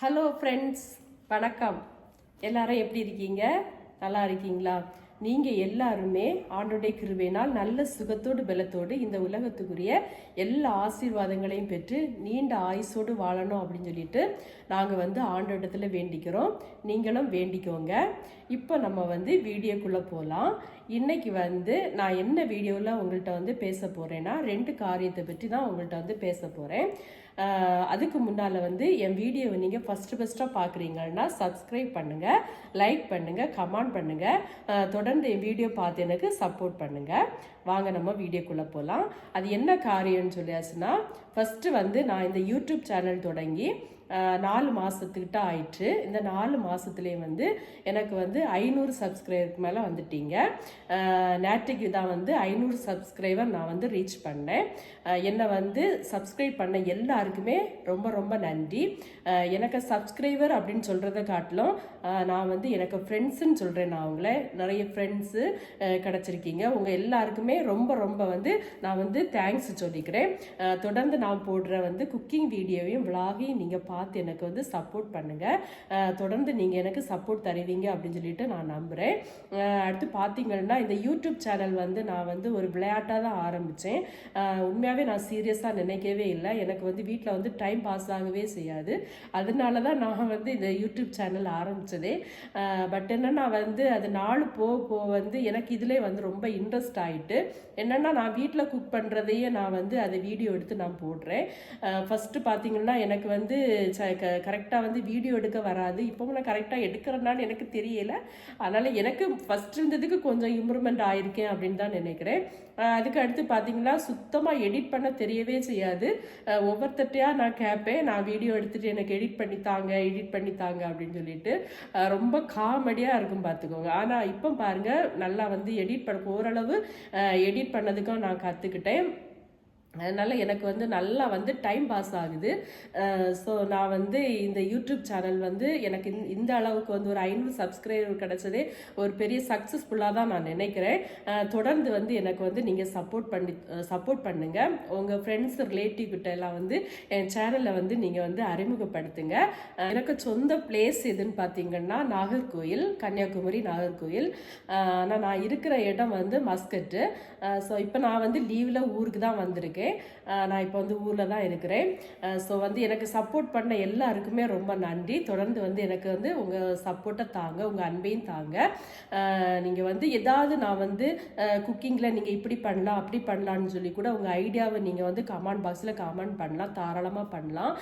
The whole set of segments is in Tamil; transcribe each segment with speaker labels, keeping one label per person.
Speaker 1: ஹலோ ஃப்ரெண்ட்ஸ் வணக்கம் எல்லாரும் எப்படி இருக்கீங்க நல்லா இருக்கீங்களா நீங்கள் எல்லாருமே ஆண்டோடைய கிருவேனால் நல்ல சுகத்தோடு பலத்தோடு இந்த உலகத்துக்குரிய எல்லா ஆசீர்வாதங்களையும் பெற்று நீண்ட ஆயுசோடு வாழணும் அப்படின்னு சொல்லிட்டு நாங்கள் வந்து ஆண்டோட்டத்தில் வேண்டிக்கிறோம் நீங்களும் வேண்டிக்கோங்க இப்போ நம்ம வந்து வீடியோக்குள்ளே போகலாம் இன்றைக்கி வந்து நான் என்ன வீடியோவில் உங்கள்கிட்ட வந்து பேச போகிறேன்னா ரெண்டு காரியத்தை பற்றி தான் உங்கள்கிட்ட வந்து பேச போகிறேன் அதுக்கு முன்னால் வந்து என் வீடியோவை நீங்கள் ஃபஸ்ட்டு ஃபஸ்ட்டாக பார்க்குறீங்கன்னா சப்ஸ்கிரைப் பண்ணுங்கள் லைக் பண்ணுங்கள் கமெண்ட் பண்ணுங்கள் தொடர்ந்து என் வீடியோ பார்த்து எனக்கு சப்போர்ட் பண்ணுங்கள் வாங்க நம்ம வீடியோக்குள்ளே போகலாம் அது என்ன காரியம்னு சொல்லியாச்சுன்னா ஃபஸ்ட்டு வந்து நான் இந்த யூடியூப் சேனல் தொடங்கி நாலு மாதத்துக்கிட்ட ஆயிட்டு இந்த நாலு மாதத்துலேயே வந்து எனக்கு வந்து ஐநூறு சப்ஸ்கிரைபருக்கு மேலே வந்துட்டீங்க நேற்றுக்கு தான் வந்து ஐநூறு சப்ஸ்கிரைபர் நான் வந்து ரீச் பண்ணேன் என்னை வந்து சப்ஸ்கிரைப் பண்ண எல்லாருக்குமே ரொம்ப ரொம்ப நன்றி எனக்கு சப்ஸ்கிரைபர் அப்படின்னு சொல்கிறத காட்டிலும் நான் வந்து எனக்கு ஃப்ரெண்ட்ஸுன்னு சொல்கிறேன் நான் உங்களை நிறைய ஃப்ரெண்ட்ஸு கிடச்சிருக்கீங்க உங்கள் எல்லாருக்குமே ரொம்ப ரொம்ப வந்து நான் வந்து தேங்க்ஸ் சொல்லிக்கிறேன் தொடர்ந்து நான் போடுற வந்து குக்கிங் வீடியோவையும் விழாவையும் நீங்கள் பார்த்து எனக்கு வந்து சப்போர்ட் பண்ணுங்கள் தொடர்ந்து நீங்கள் எனக்கு சப்போர்ட் தருவீங்க அப்படின்னு சொல்லிட்டு நான் நம்புகிறேன் அடுத்து பார்த்தீங்கன்னா இந்த யூடியூப் சேனல் வந்து நான் வந்து ஒரு விளையாட்டாக தான் ஆரம்பித்தேன் உண்மையாகவே நான் சீரியஸாக நினைக்கவே இல்லை எனக்கு வந்து வீட்டில் வந்து டைம் பாஸ் ஆகவே செய்யாது அதனால தான் நான் வந்து இந்த யூடியூப் சேனல் ஆரம்பித்ததே பட் என்னென்னா வந்து அது நாள் போக போக வந்து எனக்கு இதிலே வந்து ரொம்ப இன்ட்ரெஸ்ட் ஆகிட்டு என்னென்னா நான் வீட்டில் குக் பண்ணுறதையே நான் வந்து அதை வீடியோ எடுத்து நான் போடுறேன் ஃபஸ்ட்டு பார்த்தீங்கன்னா எனக்கு வந்து ச க கரெக்டாக வந்து வீடியோ எடுக்க வராது இப்போவும் நான் கரெக்டாக எடுக்கிறேன்னான்னு எனக்கு தெரியல அதனால் எனக்கு ஃபஸ்ட் இருந்ததுக்கு கொஞ்சம் இம்ப்ரூவ்மெண்ட் ஆயிருக்கேன் அப்படின்னு தான் நினைக்கிறேன் அதுக்கு அடுத்து பார்த்தீங்கன்னா சுத்தமாக எடிட் பண்ண தெரியவே செய்யாது ஒவ்வொருத்தட்டையாக நான் கேட்பேன் நான் வீடியோ எடுத்துகிட்டு எனக்கு எடிட் பண்ணி தாங்க எடிட் பண்ணி தாங்க அப்படின்னு சொல்லிட்டு ரொம்ப காமெடியாக இருக்கும் பார்த்துக்கோங்க ஆனால் இப்போ பாருங்கள் நல்லா வந்து எடிட் பண்ண ஓரளவு எடிட் பண்ணதுக்கும் நான் கற்றுக்கிட்டேன் அதனால் எனக்கு வந்து நல்லா வந்து டைம் பாஸ் ஆகுது ஸோ நான் வந்து இந்த யூடியூப் சேனல் வந்து எனக்கு இந் இந்த அளவுக்கு வந்து ஒரு ஐநூறு சப்ஸ்கிரைபர் கிடச்சதே ஒரு பெரிய சக்ஸஸ்ஃபுல்லாக தான் நான் நினைக்கிறேன் தொடர்ந்து வந்து எனக்கு வந்து நீங்கள் சப்போர்ட் பண்ணி சப்போர்ட் பண்ணுங்கள் உங்கள் ஃப்ரெண்ட்ஸ் ரிலேட்டிவ் கிட்ட எல்லாம் வந்து என் சேனலை வந்து நீங்கள் வந்து அறிமுகப்படுத்துங்க எனக்கு சொந்த பிளேஸ் எதுன்னு பார்த்தீங்கன்னா நாகர்கோயில் கன்னியாகுமரி நாகர்கோயில் ஆனால் நான் இருக்கிற இடம் வந்து மஸ்கட்டு ஸோ இப்போ நான் வந்து லீவில் ஊருக்கு தான் வந்திருக்கேன் நான் இப்போ வந்து ஊரில் தான் இருக்கிறேன் ஸோ வந்து எனக்கு சப்போர்ட் பண்ண எல்லாருக்குமே ரொம்ப நன்றி தொடர்ந்து வந்து எனக்கு வந்து உங்கள் சப்போர்ட்டை தாங்க உங்கள் அன்பையும் தாங்க நீங்கள் வந்து எதாவது நான் வந்து குக்கிங்கில் நீங்கள் இப்படி பண்ணலாம் அப்படி பண்ணலான்னு சொல்லி கூட உங்கள் ஐடியாவை நீங்கள் வந்து கமெண்ட் பாக்ஸில் கமெண்ட் பண்ணலாம் தாராளமாக பண்ணலாம்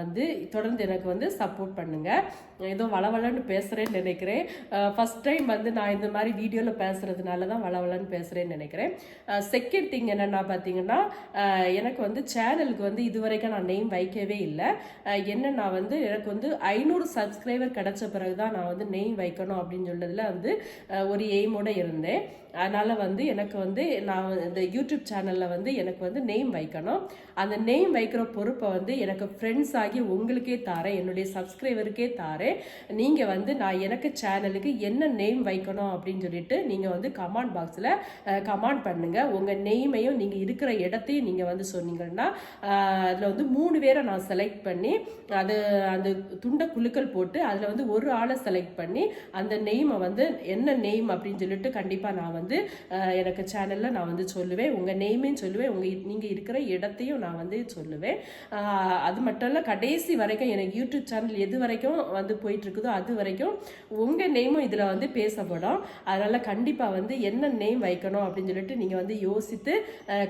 Speaker 1: வந்து தொடர்ந்து எனக்கு வந்து சப்போர்ட் பண்ணுங்கள் ஏதோ வளவலன்னு பேசுகிறேன்னு நினைக்கிறேன் ஃபஸ்ட் டைம் வந்து நான் இந்த மாதிரி வீடியோவில் பேசுகிறதுனால தான் வளவலன்னு பேசுகிறேன்னு நினைக்கிறேன் செகண்ட் திங் என்னென்னா பார்த்தீங்கன்னா எனக்கு வந்து சேனலுக்கு வந்து இதுவரைக்கும் நான் நேம் வைக்கவே இல்லை என்ன நான் வந்து எனக்கு வந்து ஐநூறு சப்ஸ்கிரைபர் கிடச்ச பிறகு தான் நான் வந்து நெய் வைக்கணும் அப்படின்னு சொன்னதில் வந்து ஒரு எய்மோடு இருந்தேன் அதனால் வந்து எனக்கு வந்து நான் இந்த யூடியூப் சேனலில் வந்து எனக்கு வந்து நேம் வைக்கணும் அந்த நேம் வைக்கிற பொறுப்பை வந்து எனக்கு ஃப்ரெண்ட்ஸ் ஆகி உங்களுக்கே தாரேன் என்னுடைய சப்ஸ்கிரைபருக்கே தாரேன் நீங்கள் வந்து நான் எனக்கு சேனலுக்கு என்ன நேம் வைக்கணும் அப்படின்னு சொல்லிட்டு நீங்கள் வந்து கமாண்ட் பாக்ஸில் கமாண்ட் பண்ணுங்கள் உங்கள் நேமையும் நீங்கள் இருக்கிற இடத்தையும் நீங்கள் வந்து சொன்னீங்கன்னா அதில் வந்து மூணு பேரை நான் செலக்ட் பண்ணி அது அந்த துண்டை குழுக்கள் போட்டு அதில் வந்து ஒரு ஆளை செலக்ட் பண்ணி அந்த நெய்மை வந்து என்ன நெய்ம் அப்படின்னு சொல்லிட்டு கண்டிப்பாக நான் வந்து வந்து எனக்கு சேனலில் நான் வந்து சொல்லுவேன் உங்கள் நேமையும் சொல்லுவேன் உங்கள் நீங்கள் இருக்கிற இடத்தையும் நான் வந்து சொல்லுவேன் அது மட்டும் இல்லை கடைசி வரைக்கும் எனக்கு யூடியூப் சேனல் எது வரைக்கும் வந்து போயிட்டுருக்குதோ அது வரைக்கும் உங்கள் நேமும் இதில் வந்து பேசப்படும் அதனால் கண்டிப்பாக வந்து என்ன நேம் வைக்கணும் அப்படின்னு சொல்லிட்டு நீங்கள் வந்து யோசித்து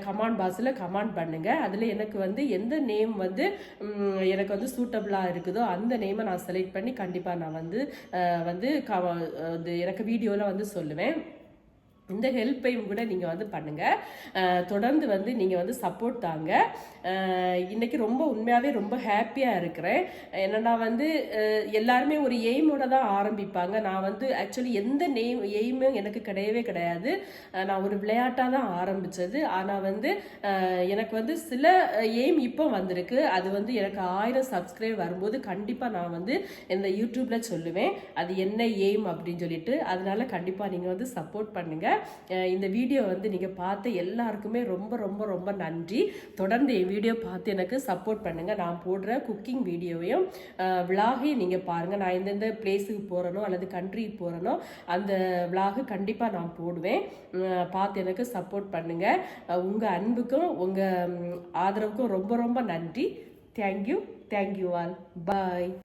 Speaker 1: கமாண்ட் பாக்ஸில் கமாண்ட் பண்ணுங்கள் அதில் எனக்கு வந்து எந்த நேம் வந்து எனக்கு வந்து சூட்டபிளாக இருக்குதோ அந்த நேமை நான் செலக்ட் பண்ணி கண்டிப்பாக நான் வந்து வந்து எனக்கு வீடியோவில் வந்து சொல்லுவேன் இந்த ஹெல்ப்பையும் கூட நீங்கள் வந்து பண்ணுங்கள் தொடர்ந்து வந்து நீங்கள் வந்து சப்போர்ட் தாங்க இன்றைக்கி ரொம்ப உண்மையாகவே ரொம்ப ஹாப்பியாக இருக்கிறேன் என்னென்னா வந்து எல்லாருமே ஒரு எய்மோட தான் ஆரம்பிப்பாங்க நான் வந்து ஆக்சுவலி எந்த நெய்ம் எய்மும் எனக்கு கிடையவே கிடையாது நான் ஒரு விளையாட்டாக தான் ஆரம்பித்தது ஆனால் வந்து எனக்கு வந்து சில எய்ம் இப்போ வந்திருக்கு அது வந்து எனக்கு ஆயிரம் சப்ஸ்கிரைப் வரும்போது கண்டிப்பாக நான் வந்து இந்த யூடியூப்பில் சொல்லுவேன் அது என்ன எய்ம் அப்படின்னு சொல்லிட்டு அதனால கண்டிப்பாக நீங்கள் வந்து சப்போர்ட் பண்ணுங்கள் இந்த வீடியோ வந்து நீங்கள் பார்த்து எல்லாருக்குமே ரொம்ப ரொம்ப ரொம்ப நன்றி தொடர்ந்து என் வீடியோ பார்த்து எனக்கு சப்போர்ட் பண்ணுங்கள் நான் போடுற குக்கிங் வீடியோவையும் விலாகையும் நீங்கள் பாருங்கள் நான் எந்தெந்த பிளேஸுக்கு போகிறனோ அல்லது கண்ட்ரிக்கு போகிறனோ அந்த விலாகு கண்டிப்பாக நான் போடுவேன் பார்த்து எனக்கு சப்போர்ட் பண்ணுங்கள் உங்கள் அன்புக்கும் உங்கள் ஆதரவுக்கும் ரொம்ப ரொம்ப நன்றி தேங்க்யூ தேங்க்யூ ஆல் பாய்